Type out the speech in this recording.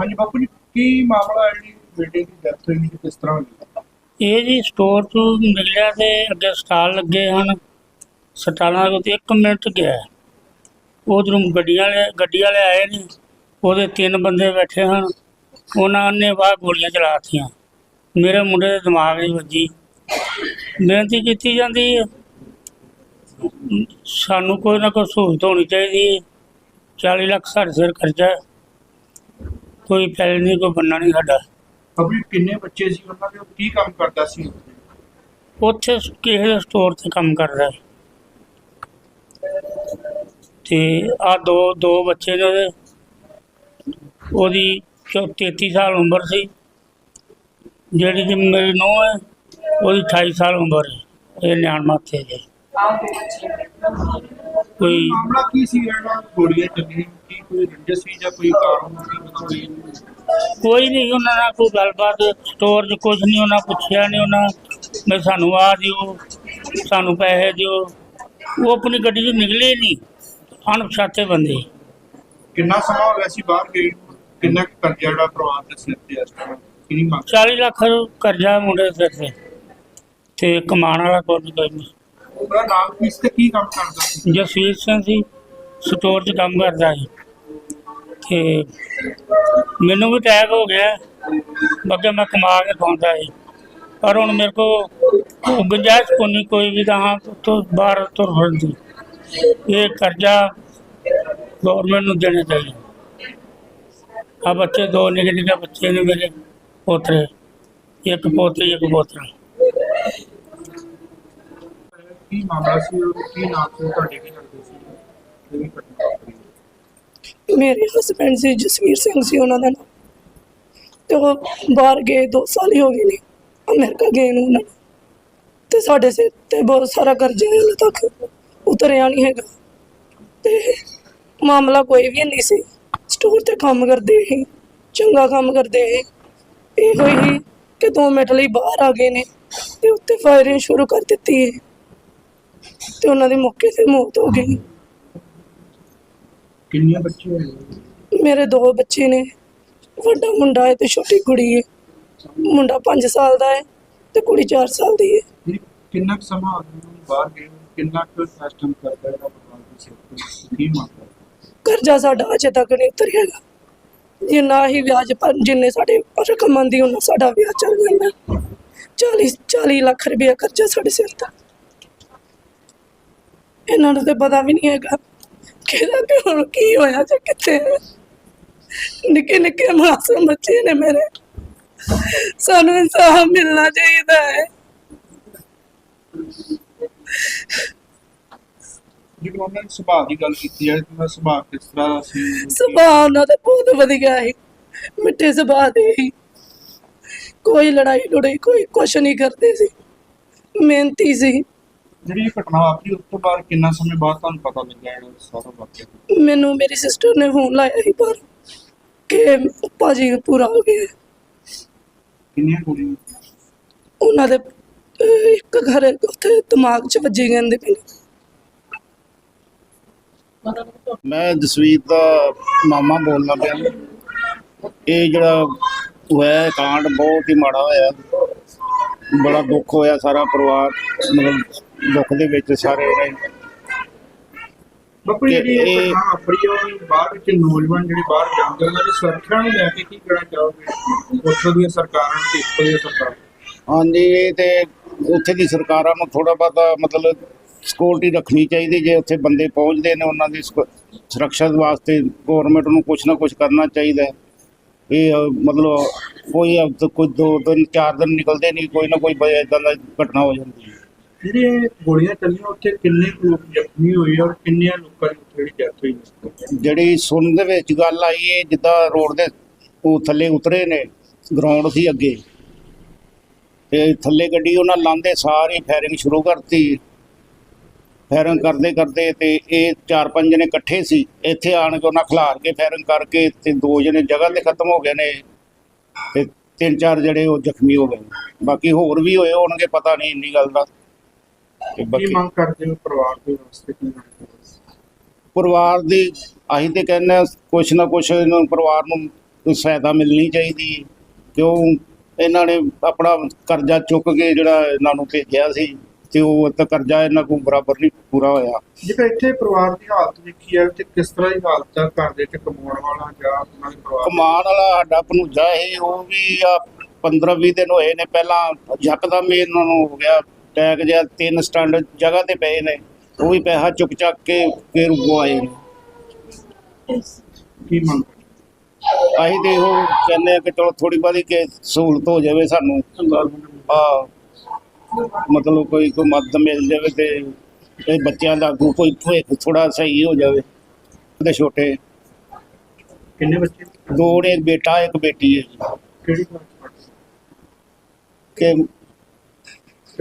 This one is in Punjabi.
ਹਾਂਜੀ ਬਾਪੂ ਜੀ, ਕੀ ਮਾਮਲਾ ਹੈ ਜਿਹੜੀ ਬੇਟੇ ਦੀ ਡੈਥ ਹੋਈ ਹੈ ਕਿਸ ਤਰ੍ਹਾਂ ਹੋਈ? ਇਹ ਜੀ ਸਟੋਰ ਤੋਂ ਮਿਲਿਆ ਤੇ ਅੱਗੇ ਸਟਾਲ ਲੱਗੇ ਹਨ। ਸਟਾਲਾਂ ਦੇ ਉੱਤੇ 1 ਮਿੰਟ ਗਿਆ। ਉਧਰੋਂ ਗੱਡੀਆਂ ਵਾਲੇ, ਗੱਡੀ ਵਾਲੇ ਆਏ ਨੇ, ਉਹਦੇ ਤਿੰਨ ਬੰਦੇ ਬੈਠੇ ਹਨ। ਉਹਨਾਂ ਨੇ ਬਾਹਰ ਗੋਲੀਆਂ ਚਲਾਤੀਆਂ। ਮੇਰੇ ਮੁੰਡੇ ਦੇ ਦਿਮਾਗ ਨਹੀਂ ਵੱਜੀ। ਬੇਨਤੀ ਕੀਤੀ ਜਾਂਦੀ ਹੈ, ਸਾਨੂੰ ਕੋਈ ਨਾ ਕੋਈ ਸਹੂਲਤ ਹੋਣੀ ਚਾਹੀਦੀ ਹੈ। 40 ਲੱਖ ਸਾਡੇ ਸਿਰ ਖਰਚਾ ਕੋਈ ਪੈਲ ਨਹੀਂ ਕੋਈ ਬੰਨਾ ਨਹੀਂ ਸਾਡਾ। ਜੀ ਕਿੰਨੇ ਬੱਚੇ ਸੀ ਉਹਨਾਂ ਦੇ? ਉਹ ਕੀ ਕੰਮ ਕਰਦਾ ਸੀ? ਉੱਥੇ ਕਿਸੇ ਸਟੋਰ ਤੇ ਕੰਮ ਕਰਦਾ ਹੈ ਤੇ ਆ ਦੋ ਦੋ ਬੱਚੇ ਨੇ ਉਹਦੇ। ਉਹਦੀ ਚੌ- 33 ਸਾਲ ਉਮਰ ਸੀ। ਜਿਹੜੀ ਕਿ ਮੇਰੀ ਨੂੰਹ ਹੈ ਉਹਦੀ 28 ਸਾਲ ਉਮਰ ਹੈ। ਇਹ ਨਿਆਣ ਮਾਥੇ ਦੇ। ਕੋਈ ਮਾਮਲਾ ਕੀ ਸੀ ਜਿਹੜਾ ਗੋਲੀਆਂ ਚੱਲੀਆਂ? ਕੋਈ ਰੰਜਿਸ਼ ਸੀ ਜਾਂ ਕੋਈ ਕਾਰਨ ਸੀ ਕੋਈ ਕੋਈ ਨਹੀਂ ਉਹਨਾਂ ਨਾਲ ਕੋਈ ਗੱਲਬਾਤ ਸਟੋਰ 'ਚ ਕੁਝ ਨਹੀਂ ਉਹਨਾਂ ਪੁੱਛਿਆ ਨਹੀਂ ਉਹਨਾਂ ਮੈਂ ਸਾਨੂੰ ਆ ਦਿਓ ਸਾਨੂੰ ਪੈਸੇ ਦਿਓ। ਉਹ ਆਪਣੀ ਗੱਡੀ 'ਚ ਨਿਕਲੇ ਨਹੀਂ ਅਣਪਛਾਤੇ ਬੰਦੇ। ਕਿੰਨਾ ਸਮਾਂ ਹੋ ਗਿਆ ਸੀ ਬਾਹਰ ਗਏ ਨੂੰ? ਕਿੰਨਾ ਕੁ ਕਰਜ਼ਾ ਜਿਹੜਾ ਪਰਿਵਾਰ ਦੇ ਸਿਰ ਤੇ ਇਸ ਤਰ੍ਹਾਂ ਕਿੰਨੀ ਮੰਗ? 40 ਲੱਖ ਕਰਜ਼ਾ ਮੁੰਡੇ ਦੇ ਸਿਰ ਤੇ ਤੇ ਕਮਾਉਣ ਵਾਲਾ ਕੋਈ ਕੋਈ ਨਹੀਂ। ਉਹਦਾ ਨਾਮ ਕੀ ਸੀ ਤੇ ਕੀ ਕੰਮ ਕਰਦਾ ਸੀ? ਜਸਵੀਰ ਸਿੰਘ ਸੀ ਸਟੋਰ 'ਚ ਕੰਮ ਕਰਦਾ ਸੀ। ਤੇ ਮੈਨੂੰ ਵੀ ਅਟੈਕ ਹੋ ਗਿਆ ਬੱਗੇ ਮੈਂ ਕਮਾ ਕੇ ਖਾਂਦਾ ਸੀ। ਪਰ ਹੁਣ ਮੇਰੇ ਕੋ ਗੁੰਜਾਇਸ਼ ਕੋਈ ਕੋਈ ਵੀ ਤਾਂ ਤੋਂ ਬਾਹਰ ਤੁਰ ਫਿਰਦੀ ਇਹ ਕਰਜ਼ਾ ਗਵਰਨਮੈਂਟ ਨੂੰ ਦੇਣਾ ਚਾਹੀਦਾ। ਆ ਬੱਚੇ, ਦੋ ਨਿੱਕੇ ਨਿੱਕੇ ਬੱਚੇ ਨੇ ਮੇਰੇ ਪੋਤਰੇ, ਇੱਕ ਪੋਤੀ, ਇੱਕ ਪੋਤਰਾ। ਕੀ ਮਾਮਲਾ ਸੀ ਕੀ ਨਾਮ ਸੀ ਤੁਹਾਡੇ ਕੀ ਕਰਦੇ ਸੀ? ਮੇਰੇ ਹਸਬੰਡ ਸੀ, ਜਸਵੀਰ ਸਿੰਘ ਸੀ ਉਹਨਾਂ ਦਾ ਨਾਮ ਤੇ ਉਹ ਬਾਹਰ ਗਏ 2 ਸਾਲ ਹੀ ਹੋ ਗਏ ਨੇ। ਅਮਰੀਕਾ ਗਏ ਨੂੰ ਉਹਨਾਂ ਨੂੰ। ਤੇ ਸਾਡੇ ਸਿਰ ਤੇ ਬਹੁਤ ਸਾਰਾ ਕਰਜ਼ਾ ਹੈ, ਹਾਲੇ ਤੱਕ ਉਤਰਿਆ ਨਹੀਂ ਹੈਗਾ। ਤੇ ਮਾਮਲਾ ਕੋਈ ਵੀ ਨਹੀਂ ਸੀ। ਸਟੋਰ ਤੇ ਕੰਮ ਕਰਦੇ ਸੀ, ਚੰਗਾ ਕੰਮ ਕਰਦੇ ਸੀ। ਇਹੋ ਹੀ ਕਿ ਦੋ ਮਿੰਟ ਲਈ ਬਾਹਰ ਆ ਗਏ ਨੇ ਤੇ ਉੱਤੇ ਫਾਇਰਿੰਗ ਸ਼ੁਰੂ ਕਰ ਦਿੱਤੀ ਹੈ ਤੇ ਉਹਨਾਂ ਦੀ ਮੌਕੇ ਤੇ ਮੌਤ ਹੋ ਗਈ। ਕਿੰਨੇ ਬੱਚੇ ਹੋਏ ਮੇਰੇ ਦੋ ਬੱਚੇ ਨੇ। ਵੱਡਾ ਮੁੰਡਾ ਹੈ ਤੇ ਛੋਟੀ ਕੁੜੀ ਹੈ। ਮੁੰਡਾ 5 ਸਾਲ ਦਾ ਹੈ ਤੇ ਕੁੜੀ 4 ਸਾਲ ਦੀ ਹੈ। ਕਿੰਨਾ ਕੁ ਸਮਾਂ ਹੋ ਬਾਹਰ ਗਏ ਨੂੰ? ਕਿੰਨਾ ਕੁ ਸਿਸਟਮ ਕਰਦਾ ਜਿਹੜਾ ਪਰਿਵਾਰ ਦੇ ਸਿਰ ਤੇ ਕੀ ਮੰਗਦਾ ਕਰਜ਼ਾ ਸਾਡਾ ਅਜੇ ਤੱਕ ਨਹੀਂ ਉਤਰਿਆ ਹੈਗਾ ਜਿੰਨਾ ਹੀ ਵਿਆਜ ਪਰ ਜਿੰਨੇ ਸਾਡੇ ਰਕਮ ਆਉਂਦੀ ਉਹਨਾਂ ਸਾਡਾ ਵਿਆਜ ਚੱਲ ਜਾਂਦਾ। 40 40 ਲੱਖ ਰੁਪਏ ਕਰਜ਼ਾ ਸਾਡੇ ਸਿਰ ਤੇ। ਇਹਨਾਂ ਨੂੰ ਤੇ ਪਤਾ ਵੀ ਨਹੀਂ ਹੈਗਾ। ਕਿਹਦਾ ਕਿ ਹੁਣ ਕੀ ਹੋਇਆ ਜਾਂ ਕਿੱਥੇ। ਨਿੱਕੇ ਨਿੱਕੇ ਮਾਸੂਮ ਬੱਚੇ ਨੇ ਮੇਰੇ। ਸਾਨੂੰ ਇਨਸਾਫ ਮਿਲਣਾ ਚਾਹੀਦਾ ਹੈ। ਜਿਵੇਂ ਉਹਨਾਂ ਨੇ ਸੁਭਾਅ ਦੀ ਗੱਲ ਕੀਤੀ ਹੈ ਕਿ ਸੁਭਾਅ ਕਿਸ ਤਰ੍ਹਾਂ ਦਾ ਸੀ? ਸੁਭਾਅ ਉਹਨਾਂ ਦਾ ਬਹੁਤ ਵਧੀਆ ਹੈ ਮਿੱਠੇ ਸੁਭਾਅ ਦੇ ਸੀ। ਕੋਈ ਲੜਾਈ ਲੜਾਈ ਕੋਈ ਕੁਛ ਨਹੀਂ ਕਰਦੇ ਸੀ। ਮਿਹਨਤੀ ਸੀ। ਜਿਹੜੀ ਇਹ ਘਟਨਾ ਵਾਪਰੀ ਉਸ ਤੋਂ ਬਾਅਦ ਕਿੰਨਾ ਸਮੇਂ ਬਾਅਦ ਤੁਹਾਨੂੰ ਪਤਾ ਲੱਗਿਆ ਜਿਹੜਾ ਸਾਰਾ ਵਾਕਿਆ ਮੈਨੂੰ ਮੇਰੀ ਸਿਸਟਰ ਨੇ ਫੋਨ ਲਾਇਆ ਸੀ ਪਰ ਕਿ ਭਾਜੀ ਪੂਰਾ ਹੋ ਗਿਆ। ਕਿੰਨੀਆਂ ਕੁੜੀਆਂ ਉਹਨਾਂ ਦੇ ਅਹ, ਇੱਕ ਘਰ ਉੱਥੇ ਦਿਮਾਗ 'ਚ ਵੱਜੀ ਪਏ ਨੇ। ਮੈਂ ਜਸਵੀਰ ਦਾ ਮਾਮਾ ਬੋਲਦਾ ਪਿਆ। ਇਹ ਜਿਹੜਾ ਹੋਇਆ ਇਹ ਕਾਂਡ ਬਹੁਤ ਹੀ ਮਾੜਾ ਹੋਇਆ। ਬੜਾ ਦੁੱਖ ਹੋਇਆ ਸਾਰਾ ਪਰਿਵਾਰ ਮਤਲਬ ਦੁੱਖ ਦੇ ਵਿੱਚ ਸਾਰੇ ਰਹੇ ਬਾਪੂ ਜੀ, ਜਿਹੜੀ ਇਹ ਇਹ- ਘਟਨਾ ਵਾਪਰੀ ਹੈ ਉਹ ਬਾਅਦ ਵਿੱਚ ਨੌਜਵਾਨ ਜਿਹੜੇ ਬਾਹਰ ਜਾਂਦੇ ਉਹਨਾਂ ਦੀ ਸੁਰੱਖਿਆ ਨੂੰ ਲੈ ਕੇ ਕੀ ਕਹਿਣਾ ਚਾਹੋਗੇ? ਉੱਥੋਂ ਦੀਆਂ ਸਰਕਾਰਾਂ ਤੇ ਇੱਥੋਂ ਦੀਆਂ ਸਰਕਾਰਾਂ? ਹਾਂਜੀ ਇਹ ਤੇ ਉੱਥੇ ਦੀ ਸਰਕਾਰਾਂ ਨੂੰ ਥੋੜਾ ਬਹੁਤਾ ਮਤਲਬ ਸਿਕਿਉਰਿਟੀ ਰੱਖਣੀ ਚਾਹੀਦੀ ਜੇ ਉੱਥੇ ਬੰਦੇ ਪਹੁੰਚਦੇ ਨੇ ਉਹਨਾਂ ਦੀ ਸੁਕ- ਸੁਰੱਖਿਆ ਦੇ ਵਾਸਤੇ ਗਵਰਨਮੈਂਟ ਨੂੰ ਕੁਝ ਨਾ ਕੁਝ ਕਰਨਾ ਚਾਹੀਦਾ ਹੈ। ਇਹ ਅ, ਮਤਲਬ ਕੋਈ ਕੋਈ ਦੋ ਦਿਨ ਚਾਰ ਦਿਨ ਨਿਕਲਦੇ ਨਹੀਂ ਕੋਈ ਨਾ ਕੋਈ ਇਦਾਂ ਦਾ ਘਟਨਾ ਹੋ ਜਾਂਦੀ ਹੈ। ਜਿਹੜੇ ਗੋਲੀਆਂ ਚੱਲੀਆਂ ਉੱਥੇ ਕਿੰਨੇ ਕੁ ਲੋਕ ਜ਼ਖਮੀ ਹੋਏ ਔਰ ਕਿੰਨੀਆਂ ਲੋਕਾਂ ਦੀ ਜਿਹੜੀ ਡੈਥ ਹੋਈ ਹੈ? ਜਿਹੜੀ ਸੁਣਨ ਦੇ ਵਿੱਚ ਗੱਲ ਆਈ ਹੈ, ਜਿੱਦਾਂ ਰੋਡ ਦੇ ਉਹ ਥੱਲੇ ਉਤਰੇ ਨੇ ਗਰਾਊਂਡ ਸੀ ਅੱਗੇ ਤੇ ਥੱਲੇ ਗੱਡੀ ਉਹਨਾਂ ਲਾਂਦੇ, ਸਾਰੇ ਫਾਇਰਿੰਗ ਸ਼ੁਰੂ ਕਰਤੀ ਫਾਇਰਿੰਗ ਕਰਦੇ ਕਰਦੇ ਤੇ ਇਹ ਚਾਰ ਪੰਜ ਜਣੇ ਇਕੱਠੇ ਸੀ ਇੱਥੇ ਆਣ ਕੇ ਉਹਨਾਂ ਖਿਲਾਰ ਕੇ ਫਾਇਰਿੰਗ ਕਰਕੇ ਤੇ ਦੋ ਜਣੇ ਜਗ੍ਹਾ ਤੇ ਖਤਮ ਹੋ ਗਏ ਨੇ ਤੇ ਤਿੰਨ ਚਾਰ ਜਿਹੜੇ ਉਹ ਜ਼ਖਮੀ ਹੋ ਗਏ ਨੇ। ਬਾਕੀ ਹੋਰ ਵੀ ਹੋਏ ਹੋਣਗੇ, ਪਤਾ ਨਹੀਂ ਇੰਨੀ ਗੱਲ ਦਾ ਤੇ ਕੀ ਬਾਕੀ ਮੰਗ ਕਰਦੇ ਹੋ ਪਰਿਵਾਰ ਦੇ ਵਾਸਤੇ ਕੀ ਮੰਗ ਕਰਦੇ ਹੋ? ਪਰਿਵਾਰ ਦੀ ਅਸੀਂ ਤੇ ਕਹਿੰਦੇ ਹਾਂ ਕੁਛ ਨਾ ਕੁਛ ਇਹਨੂੰ ਪਰਿਵਾਰ ਨੂੰ ਕੋਈ ਸਹਾਇਤਾ ਮਿਲਣੀ ਚਾਹੀਦੀ ਹੈ। ਕਿਉਂ ਇਹਨਾਂ ਨੇ ਆਪਣਾ ਕਰਜ਼ਾ ਚੁੱਕ ਕੇ ਜਿਹੜਾ ਇਹਨਾਂ ਨੂੰ ਭੇਜਿਆ ਸੀ ਤੇ ਉਹ ਤਾਂ ਕਰਜ਼ਾ ਇਹਨਾਂ ਕੋਲ ਬਰਾਬਰ ਨਹੀਂ ਪੂਰਾ ਹੋਇਆ। ਜੇਕਰ ਇੱਥੇ ਪਰਿਵਾਰ ਦੀ ਹਾਲਤ ਵੇਖੀ ਹੈ ਤੇ ਕਿਸ ਤਰ੍ਹਾਂ ਦੀ ਹਾਲਤ ਹੈ ਘਰ ਦੇ ਵਿੱਚ ਕਮਾਉਣ ਵਾਲਾ ਜਾਂ ਉਹਨਾਂ ਦੇ ਪਰਿਵਾਰ ਕਮਾਨ ਵਾਲਾ ਸਾਡਾ ਭਣੂਜਾ ਇਹ ਉਹ ਵੀ ਆ 15 20 ਦਿਨ ਹੋਏ ਨੇ ਪਹਿਲਾਂ ਯਕਦਮ ਹੀ ਇਹਨਾਂ ਨੂੰ ਹੋ ਗਿਆ। ਟੈਗ ਜਿਹਾ ਤਿੰਨ ਸਟੈਂਡ ਜਗ੍ਹਾ ਤੇ ਪਏ ਨੇ ਉਹ ਵੀ ਪੈਸਾ ਚੁੱਕ ਚੱਕ ਕੇ ਫਿਰ ਉਹ ਆਏ ਨੇ। ਕੀ ਮੰਗ ਅਸੀਂ ਤੇ ਇਹੋ ਕਹਿੰਦੇ ਆ ਕਿ ਚਲੋ ਥੋੜੀ ਬਾਦੀ ਕਿ ਸਹੂਲਤ ਹੋ ਜਾਵੇ ਸਾਨੂੰ। ਆ ਮਤਲਬ ਕੋਈ ਕੋਈ ਮਦਦ ਮਿਲ ਜਾਵੇ ਤੇ ਇਹ ਬੱਚਿਆਂ ਦਾ ਅੱਗੋਂ ਕੋਈ ਭਵਿੱਖ ਥੋੜਾ ਸਹੀ ਹੋ ਜਾਵੇ ਉਹਦੇ ਛੋਟੇ। ਕਿੰਨੇ ਬੱਚੇ? ਦੋ ਨੇ ਇੱਕ ਬੇਟਾ ਇੱਕ ਬੇਟੀ ਹੈ ਕਿਹੜੀ ਕਲਾਸ ਪੜ੍ਹਦੇ? ਕਿ